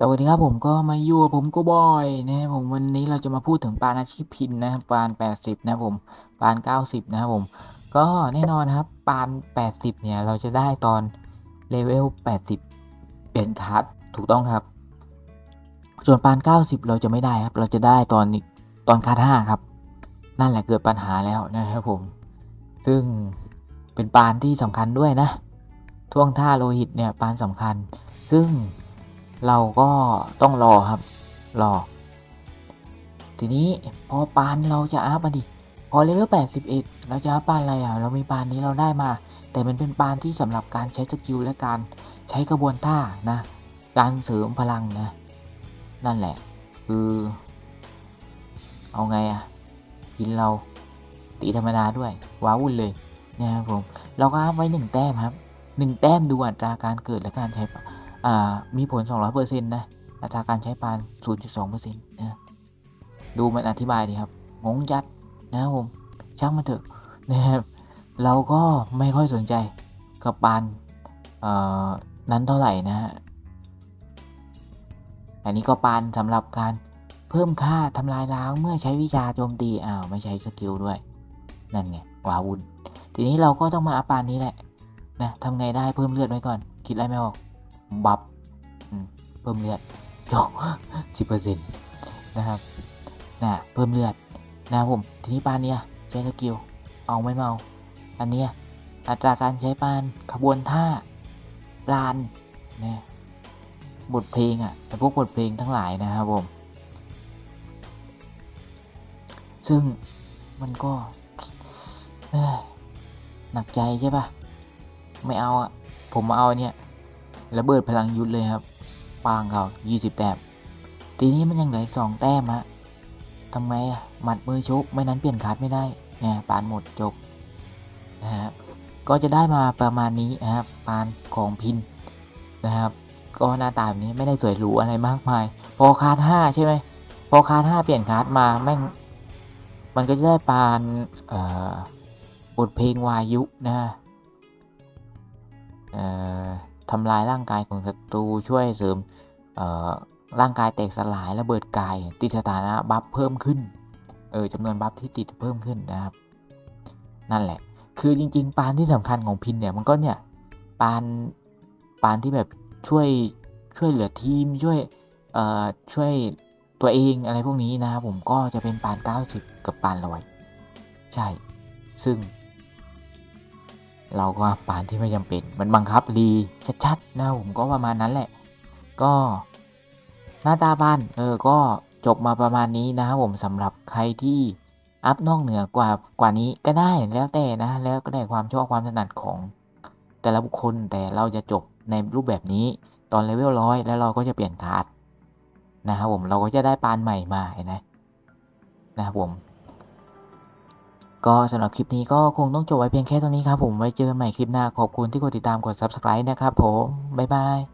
สวัสดีครับผมก็มาอยู่กับผมโกบอยนะครับผมวันนี้เราจะมาพูดถึงปานอาชีพพินนะครับปาน80 นะครับผมปาน 90 นะครับผม ก็แน่นอนครับปาน 80 เนี่ยเราจะได้ตอนเลเวล 80 เปลี่ยนคัสถูกต้องครับ ส่วนปาน 90 เราจะไม่ได้ครับ เราจะได้ตอนนี้ตอนคัส5ครับ นั่นแหละเกิดปัญหาแล้วนะครับผม ซึ่งเป็นปานที่สำคัญด้วยนะท่วงท่าโลหิตเนี่ยปานสำคัญ ซึ่ง เราก็ต้องรอครับ รอ ทีนี้พอปานเราจะอัพมาดิ พอเลเวล81 เราจะอัพปานอะไรอะ เรามีปานนี้เราได้มา แต่มันเป็นปานที่สำหรับการใช้สกิลและการใช้กระบวนท่านะ การเสริมพลังนะ นั่นแหละ คือ เอาไงอะ กินเราตีธรรมดาด้วย ว้าวุ่นเลยนะครับผม เราก็อัพไว้หนึ่งแต้มครับหนึ่งแต้มดูอัตราการเกิดและการใช้ มีผล 200%นะอัตราการใช้ปาน 0.2%นะดูมันอธิบายดีครับ งงจัดนะครับผมช่างมันเถอะนะครับเราก็ไม่ค่อยสนใจกับปานเอ่อนั้นเท่าไหร่นะฮะอันนี้ก็ปานสำหรับการเพิ่มค่าทำลายล้างเมื่อใช้วิชาโจมตีอ้าวไม่ใช้สกิลด้วย นั่นไงวาวุ่นทีนี้เราก็ต้องมาอัปานนี้แหละนะทำไงได้เพิ่มเลือดไว้ก่อน คิดอะไรไม่ออก บัฟเพิ่มเลือดจบสิบเปอร์เซ็นต์นะครับนะเพิ่มเลือดนะครับผมทีนี้ปานเนี้ยใช้สกิลเอาไม่เมา อันเนี้ยอัตราการใช้ปานขบวนท่าลานเนี่ยบทเพลงอะ่ะแต่พวกบทเพลงทั้งหลายนะครับผม ซึ่งมันก็หนักใจใช่ปะไม่เอาอะผมมาเอาเนี้ย ระเบิดพลังยุทธเลยครับปางเขา20 แต้มทีนี้มันยังเหลือสองแต้มฮะทำไงอะหมัดมือชกไม่นั้นเปลี่ยนคัดไม่ได้เนี่ยปานหมดจบนะครับก็จะได้มาประมาณนี้นะครับปานของพินนะครับ ก็หน้าตาแบบนี้ไม่ได้สวยหรูอะไรมากมาย พอคาร์ดห้าใช่ไหมพอคาร์ดห้าเปลี่ยนคาร์ดมาแม่งมันก็จะได้ปานเอ่อบทเพลงวายุนะเอ่อ ทำลายร่างกายของศัตรูช่วยเสริมร่างกายแตกสลายระเบิดกายติดสถานะบัฟเพิ่มขึ้นเออจำนวนบัฟที่ติดเพิ่มขึ้นนะครับ นั่นแหละ คือจริง ๆ ปานที่สำคัญของพินเนี่ยมันก็เนี่ยปานปานที่แบบช่วยช่วยเหลือทีมช่วยเอ่อช่วยตัวเองอะไรพวกนี้นะครับผมก็จะเป็นปาน 90 กับปานลอย ใช่ ซึ่ง เราก็ปานที่ไม่จำเป็น มันบังคับรีชัดๆนะผมก็ประมาณนั้นแหละ ก็หน้าตาบ้านเออก็จบมาประมาณนี้นะครับผมสำหรับใครที่อัพนอกเหนือกว่ากว่านี้ก็ได้แล้วแต่นะ แล้วก็ได้ความชอบความถนัดของแต่ละบุคคลแต่เราจะจบในรูปแบบนี้ตอนเลเวลร้อยแล้วเราก็จะเปลี่ยนการ์ดนะครับผมเราก็จะได้ปานใหม่มาเห็นไหมนะครับผม ก็สำหรับคลิปนี้ก็คงต้องจบไว้เพียงแค่ตรงนี้ครับผมไว้เจอกันใหม่คลิปหน้าขอบคุณที่กดติดตามกด subscribe นะครับผมบ๊ายบาย